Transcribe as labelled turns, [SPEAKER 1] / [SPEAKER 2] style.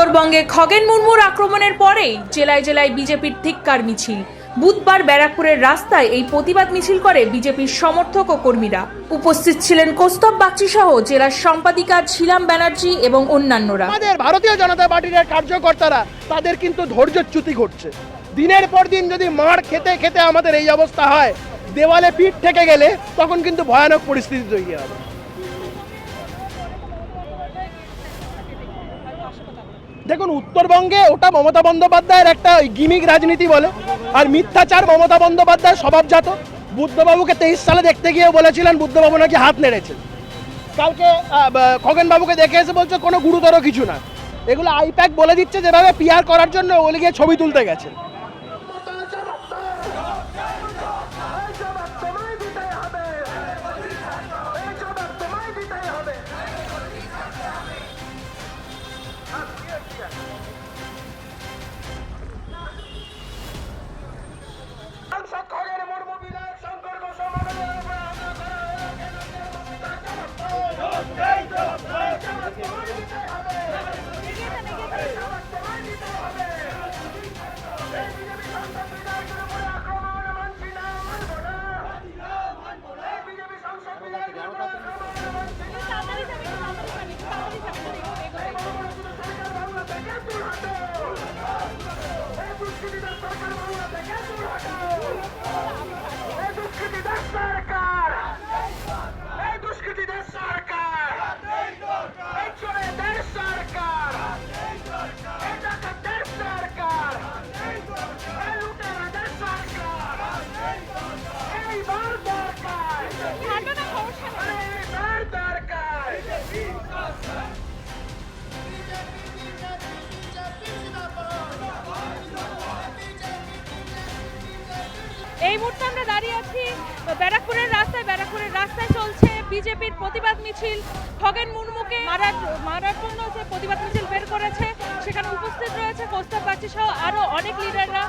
[SPEAKER 1] উত্তরবঙ্গে খগেন মুর্মুর আক্রমণের পরেই জেলায় জেলায় বিজেপির ধিক্কার মিছিল। বুধবার ব্যারাকপুরের রাস্তায় এই প্রতিবাদ মিছিল করে বিজেপির সমর্থক ও কর্মীরা। উপস্থিত ছিলেন কৌস্তব বাগচি সহ জেলার সম্পাদিকা ঝিলাম ব্যানার্জি এবং অন্যান্যরা।
[SPEAKER 2] আমাদের ভারতীয় জনতা পার্টির কার্যকর্তারা, তাদের কিন্তু ধৈর্যচ্যুতি ঘটছে। দিনের পর দিন যদি মার খেতে খেতে আমাদের এই অবস্থা হয়, দেওয়ালে পিঠ থেকে গেলে তখন কিন্তু ভয়ানক পরিস্থিতি তৈরি হবে। দেখুন, উত্তরবঙ্গে ওটা মমতা বন্দ্যোপাধ্যায়ের একটা গিমিক রাজনীতি বলে। আর মিথ্যাচার মমতা বন্দ্যোপাধ্যায় স্বভাবজাত। বুদ্ধবাবুকে তেইশ সালে দেখতে গিয়ে বলেছিলেন, বুদ্ধবাবু নাকি হাত নেড়েছে। কালকে খগেনবাবুকে দেখে এসে বলছে, কোনো গুরুতর কিছু না। এগুলো আইপ্যাক বলে দিচ্ছে, যেভাবে পিয়ার করার জন্য ওগুলি গিয়ে ছবি তুলতে গেছে।
[SPEAKER 1] মুহূর্তে আমরা দাঁড়িয়ে আছি ব্যারাকপুরের রাস্তায়। ব্যারাকপুরের রাস্তায় চলছে বিজেপির প্রতিবাদ মিছিল। খগেন মুর্মুকে মারার মারার যে প্রতিবাদ মিছিল বের করেছে, সেখানে উপস্থিত রয়েছে কৌস্তব বাগচি সহ আরও অনেক লিডাররা